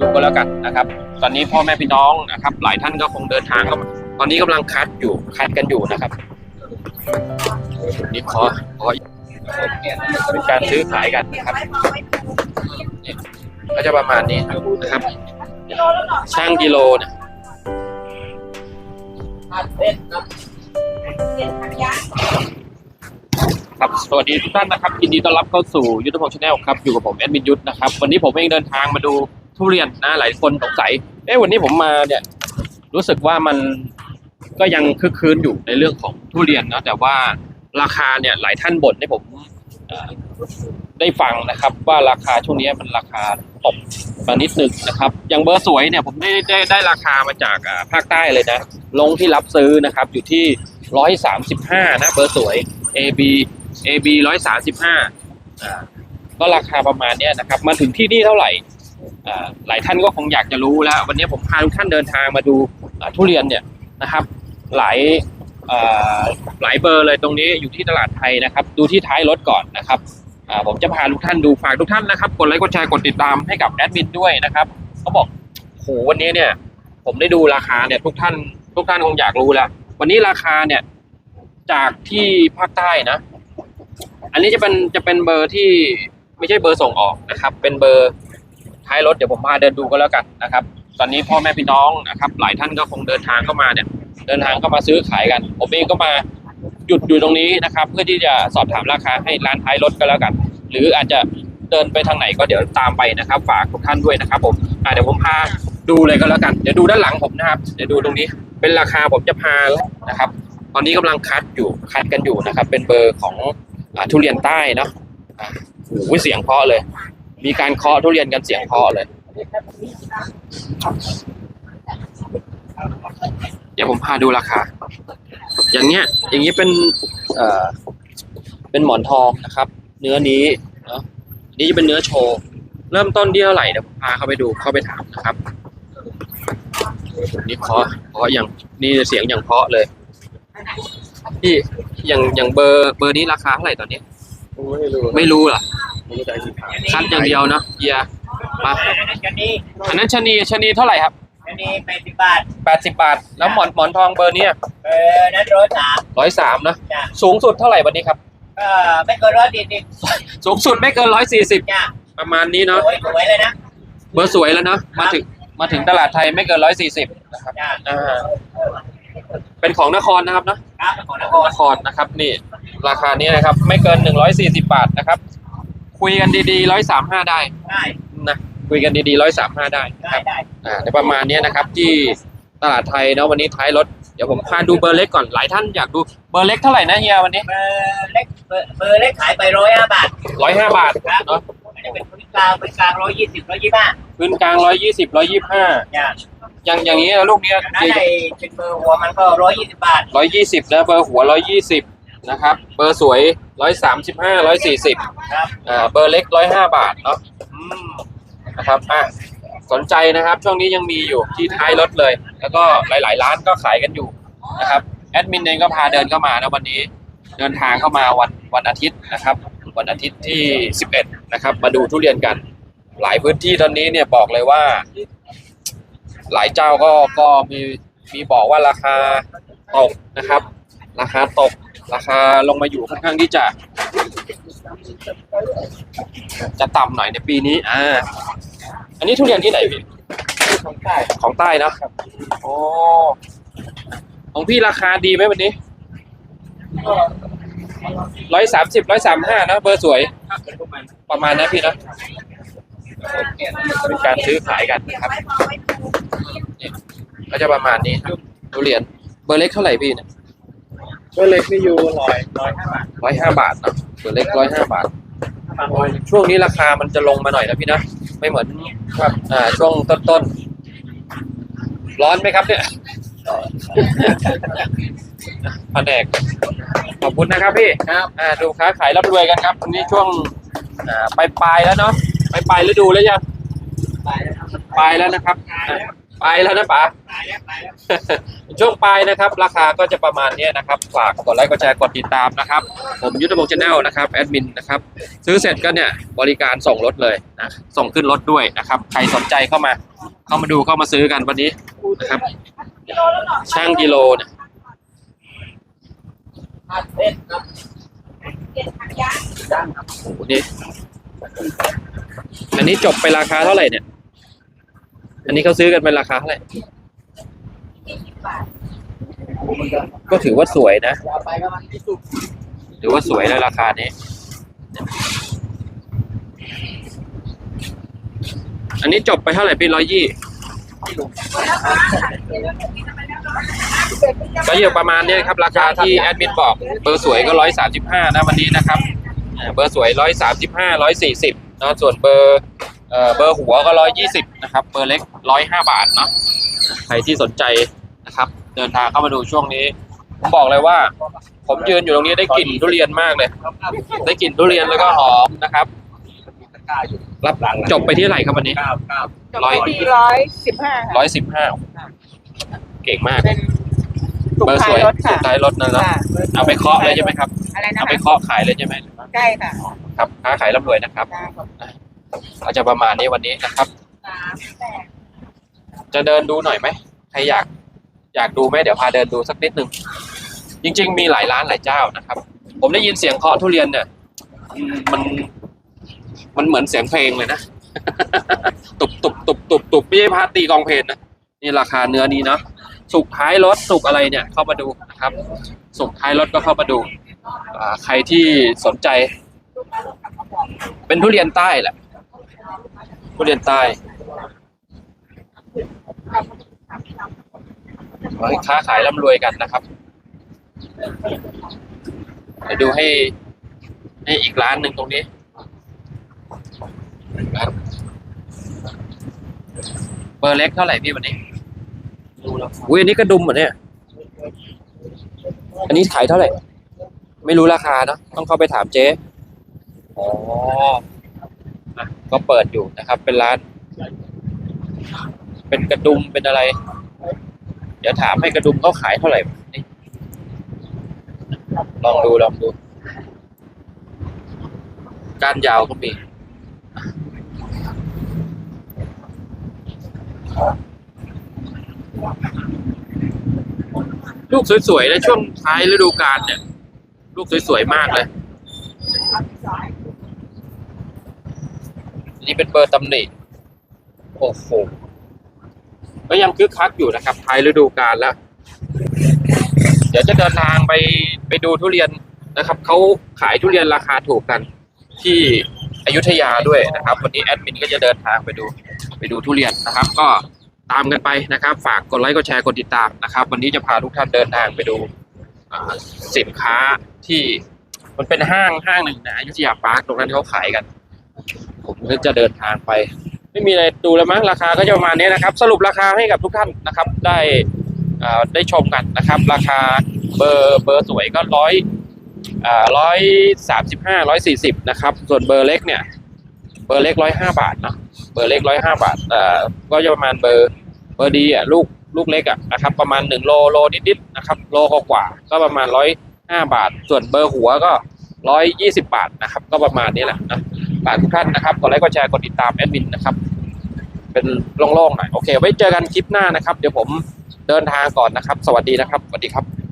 ดูก็แล้วกันนะครับ ตอนนี้พ่อแม่พี่น้องนะครับ หลายท่านก็คงเดินทางก็ตอนนี้กำลังคัดอยู่คัดกันอยู่นะครับนี่ขอขอเป็นการซื้อขายกันนะครับนี่ก็จะประมาณนี้นะครับช่างกิโลเนี่ยครับสวัสดีทุกท่านนะครับยินดีต้อนรับเข้าสู่ยุทธพงศ์ชาแนลครับอยู่กับผมแอดมินยุทธนะครับ วันนี้ผมเองเดินทางมาดู ทุเรียนนะหลายคนสงสัย เอ๊ะวันนี้ผมมาเนี่ย รู้สึกว่ามันก็ยังคึกคืนอยู่ในเรื่องของทุเรียนนะแต่ว่าราคาเนี่ยหลายท่านบ่นให้ผมได้ฟังนะครับ ว่าราคาช่วงนี้มันราคาตกมานิดนึงนะครับอย่างเบอร์สวยเนี่ยผมได้ได้ได้ราคามาจากอ่าภาคใต้เลยนะ ลงที่รับซื้อนะครับ อยู่ที่ร้อยสามสิบห้านะเบอร์สวย AB AB ร้อยสามสิบห้าก็ราคาประมาณเนี้ยนะครับ มาถึงที่นี่เท่าไหร่ หลายท่านก็คงอยากจะรู้แล้ว วันนี้ผมพาทุกท่านเดินทางมาดูทุเรียนเนี่ยนะครับ หลายหลายเบอร์เลยตรงนี้อยู่ที่ตลาดไทยนะครับ ดูที่ท้ายรถก่อนนะครับผมจะพาทุกท่านดูฝากทุกท่านนะครับกดไลค์กดแชร์กดติดตามให้กับแอดมินด้วยนะครับเขาบอกโหวันนี้เนี่ย ผมได้ดูราคาเนี่ยทุกท่าน ทุกท่านคงอยากรู้แล้ว วันนี้ราคาเนี่ยจากที่ภาคใต้นะ อันนี้จะเป็นจะเป็นเบอร์ที่ไม่ใช่เบอร์ส่งออกนะครับ เป็นเบอร์ ท้ายรถเดี๋ยวผมพาเดินดูก็แล้วกันนะครับ ตอนนี้พ่อแม่พี่น้องนะครับ หลายท่านก็คงเดินทางเข้ามาเนี่ย เดินทางเข้ามาซื้อขายกันผมเองก็มาหยุดอยู่ตรงนี้นะครับ เพื่อที่จะสอบถามราคาให้ร้านท้ายรถก็แล้วกัน หรืออาจจะเดินไปทางไหนก็เดี๋ยวตามไปนะครับ ฝากทุกท่านด้วยนะครับ ผมเดี๋ยวผมพาดูเลยก็แล้วกัน เดี๋ยวดูด้านหลังผมนะครับ เดี๋ยวดูตรงนี้ เป็นราคาผมจะพานะครับ ตอนนี้กำลังคัดอยู่คัดกันอยู่นะครับ เป็นเบอร์ของอทุเรียนใต้เนาะโอ้โหเสียงเพราะเลย มีการเคาะทุเรียนกันเสียงเพราะเลย เดี๋ยวผมพาดูราคา อย่างเงี้ย อย่างนี้เป็นเอ่อเป็นหมอนทองนะครับ เนื้อนี้เนาะอันนี้จะเป็นเนื้อโชว์ เริ่มต้นที่เท่าไหร่เดี๋ยวผมพาเข้าไปดูเข้าไปถามนะครับนี่เคาะเคาะอย่างนี่เสียงอย่างเพราะเลยพี่อย่างอย่างเบอร์เบอร์นี้ราคาเท่าไหร่ตอนนี้ ไม่รู้ไม่รู้เหรอไม่รู้ใจสิ ครับคัดอย่างเดียวเนาะเฮียมาอันนี้อันนั้นชะนีชะนีเท่าไหร่ครับอันนี้แปดสิบบาทแปดสิบบาท แล้วหมอนหมอนทองเบอร์เนี้เออนั้นร้อยสามร้อยสามนะจ้ะสูงสุดเท่าไหร่วันนี้ครับก็ไม่เกินร้อยสี่สิบสูงสุดไม่เกินร้อยสี่สิบจ้ะประมาณนี้เนาะสวยสวยเลยนะเบอร์สวยแล้วเนาะมาถึงมาถึงตลาดไทยไม่เกินร้อยสี่สิบนะครับจ้ะอ่าเป็นของนครนะครับเนาะครับของนครนครนะครับนี่ ราคานี้นะครับ ไม่เกินหนึ่งร้อยสี่สิบาทนะครับ คุยกันดีๆร้อยสามห้าได้ได้นะคุยกันดีๆร้อยสามห้าได้นะได้ครับได้อ่าในประมาณนี้นะครับที่ตลาดไทยเนาะวันนี้ท้ายรถเดี๋ยวผมพาดูเบอร์เล็กก่อนหลายท่านอยากดูเบอร์เล็กเท่าไหร่นะเฮียวันนี้เบอร์เล็กเบอร์เบอร์เล็กขายไปร้อยห้าบาทร้อยห้าบาทครับเนาะอันนี้เป็นพื้นกลางเป็นกลางร้อยยี่สิบร้อยยี่สิบห้าพื้นกลางร้อยยี่สิบร้อยยี่ห้าจ้ะอย่างอย่างนี้ลูกเนี้ยนั้นไอ้เป็นเบอร์หัวมันก็ร้อยยี่สิบบาทร้อยยี่สิบนะเบอร์หัวร้อยยี่สิบ นะครับ เบอร์สวยร้อยสามสิบห้าร้อยสี่สิบครับอ่าเบอร์เล็กร้อยห้าบาทเนาะอืมนะครับอะสนใจนะครับช่วงนี้ยังมีอยู่ที่ท้ายรถเลย แล้วก็หลาย ๆ ร้านก็ขายกันอยู่นะครับแอดมินเองก็พาเดินเข้ามานะวันนี้ เดินทางเข้ามาวันวันอาทิตย์นะครับ วันอาทิตย์ที่ 11 นะครับ มาดูทุเรียนกัน หลายพื้นที่ตอนนี้เนี่ยบอกเลยว่า หลายเจ้าก็ก็มีมีบอกว่าราคาตกนะครับ ราคาตก ราคาลงมาอยู่ค่อนข้างที่จะ จะต่ำหน่อยในปีนี้ อ่า อันนี้ทุเรียนที่ไหนพี่ของใต้ของใต้นะโอ้ของพี่ราคาดีไหมวันนี้ร้อยสามสิบร้อยสามห้านะเบอร์สวย ประมาณนั้นพี่นะเป็นการซื้อขายกันนะครับก็จะประมาณนี้ทุเรียนเบอร์เล็กเท่าไหร่พี่เนี่ย ก็เล็กนี่อยู่ร้อยร้อยห้าบาทร้อยห้าบาทเนาะเบอร์เล็กร้อยห้าบาทบางร้อยช่วงนี้ราคามันจะลงมาหน่อยนะพี่นะ ไม่เหมือนครับอ่าช่วงต้นๆร้อนไหมครับเนี่ยแผนกขอบคุณนะครับพี่ครับอ่าดูค้าขายร่ำรวยกันครับวันนี้ช่วงอ่าปลายปลายๆแล้วเนาะปลายปลายฤดูแล้วยังไปแล้วครับ ปลายแล้วนะครับอ่าปลายแล้วนะป๋า ไปแล้วไปแล้วช่วงปลายนะครับ ราคาก็จะประมาณเนี้ยนะครับ ฝากกดไลค์กดแชร์กดติดตามนะครับ ผมยุทธพงศ์ชาแนลนะครับแอดมินนะครับ ซื้อเสร็จก็เนี่ยบริการส่งรถเลยนะส่งขึ้นรถด้วยนะครับ ใครสนใจเข้ามา เข้ามาดูเข้ามาซื้อกันวันนี้นะครับ ช่างกิโลเนี่ยโอ้โหนี่อันนี้จบไปราคาเท่าไหร่เนี่ย อันนี้เขาซื้อกันเป็นราคาเท่าไหร่ก็ถือว่าสวยนะ ถือว่าสวยในราคานี้ อันนี้จบไปเท่าไหร่พี่ร้อยยี่ก็อยู่ประมาณนี้ครับ ราคาที่แอดมินบอก เบอร์สวยก็ร้อยสามสิบห้านะวันนี้นะครับ เบอร์สวยร้อยสามสิบห้าร้อยสี่สิบนะส่วนเบอร์ เอ่อเบอร์หัวก็ร้อยยี่สิบนะครับ เบอร์เล็กร้อยห้าบาทเนาะใครที่สนใจนะครับ เดินทางเข้ามาดูช่วงนี้ ผมบอกเลยว่า ผมยืนอยู่ตรงนี้ได้กลิ่นทุเรียนมากเลย ได้กลิ่นทุเรียนแล้วก็หอมนะครับ รับจบไปที่เท่าไหร่ครับวันนี้เก้าเก้าร้อยที่ร้อยสิบห้าค่ะร้อยสิบห้าเก่งมากเป็นถุงเบอร์สท้าวยยรถค่ะสุดท้ายรถนั่นแล้วค่ะเอาไปเคาะเลยใช่ไหมครับอะไรนะเอาไปคะเคาะขายเลยใช่ไหมใช่ค่ะ ครับค้าขายร่ำรวยนะครับค่ะข อาจจะประมาณนี้วันนี้นะครับ จะเดินดูหน่อยไหมใครอยากอยากดูไหมเดี๋ยวพาเดินดูสักนิดหนึ่งจริง ๆ มีหลายร้านหลายเจ้านะครับ ผมได้ยินเสียงเคาะทุเรียนเนี่ยมันมันเหมือนเสียงเพลงเลยนะตุบตุบตุบตุบตุบไม่ใช่พาตีกองเพลงนะนี่ราคาเนื้อนี้เนาะสุกท้ายรถสุกอะไรเนี่ยเข้ามาดูนะครับ สุกท้ายรถก็เข้ามาดูใครที่สนใจ เป็นทุเรียนใต้แหละ ทุเรียนใต้ขอให้ค้าขายร่ำรวยกันนะครับไปดูให้ให้อีกร้านหนึ่งตรงนี้ครับเบอร์เล็กเท่าไหร่พี่วันนี้อุ้ยอันนี้กระดุมเหรอเนี่ย อันนี้ขายเท่าไหร่ ไม่รู้ราคาเนอะต้องเข้าไปถามเจ๊ อ๋ออะ ก็เปิดอยู่นะครับ เป็นร้าน เป็นกระดุมเป็นอะไร เดี๋ยวถามให้กระดุมเขาขายเท่าไหร่ลองดูลองดูก้านยาวก็มีลูกสวยๆในช่วงท้ายฤดูกาลเนี่ย ลูกสวยๆมากเลย นี้เป็นเบอร์ตำหนิโอ้โหก็ยังคึกคักอยู่นะครับท้ายฤดูกาลแล้ว เดี๋ยวจะเดินทางไปไปดูทุเรียนนะครับเขาขายทุเรียนราคาถูกกัน ที่อยุธยาด้วยนะครับ วันนี้แอดมินก็จะเดินทางไปดูไปดูทุเรียนนะครับ ก็ตามกันไปนะครับ ฝากกดไลค์กดแชร์กดติดตามนะครับ วันนี้จะพาทุกท่านเดินทางไปดูสินค้าที่มันเป็นห้างห้างหนึ่งนะอยุธยาปาร์คตรงนั้นเขาขายกัน ผมก็จะเดินทางไป ไม่มีอะไรดูแล้วมั้งราคาก็จะประมาณนี้นะครับ สรุปราคาให้กับทุกท่านนะครับ ได้ได้ชมกันนะครับ ราคาเบอร์เบอร์สวยก็ร้อยร้อยสามสิบห้าร้อยสี่สิบนะครับ ส่วนเบอร์เล็กเนี่ย เบอร์เล็กร้อยห้าบาทนะเบอร์เล็กร้อยห้าบาทก็จะประมาณเบอร์เบอร์ดีอะลูกลูกเล็กอะนะครับ ประมาณหนึ่งโลโลนิดๆนะครับโลกว่า ก็ประมาณร้อยห้าบาท ส่วนเบอร์หัวก็ร้อยยี่สิบบาทนะครับ ก็ประมาณนี้แหละนะ ฝาทุกท่านนะครับกดไลค์กดแชร์กดติดตามแอดมินนะครับ เป็นโล่งๆหน่อยโอเค ไว้เจอกันคลิปหน้านะครับ เดี๋ยวผมเดินทางก่อนนะครับ สวัสดีนะครับสวัสดีครับ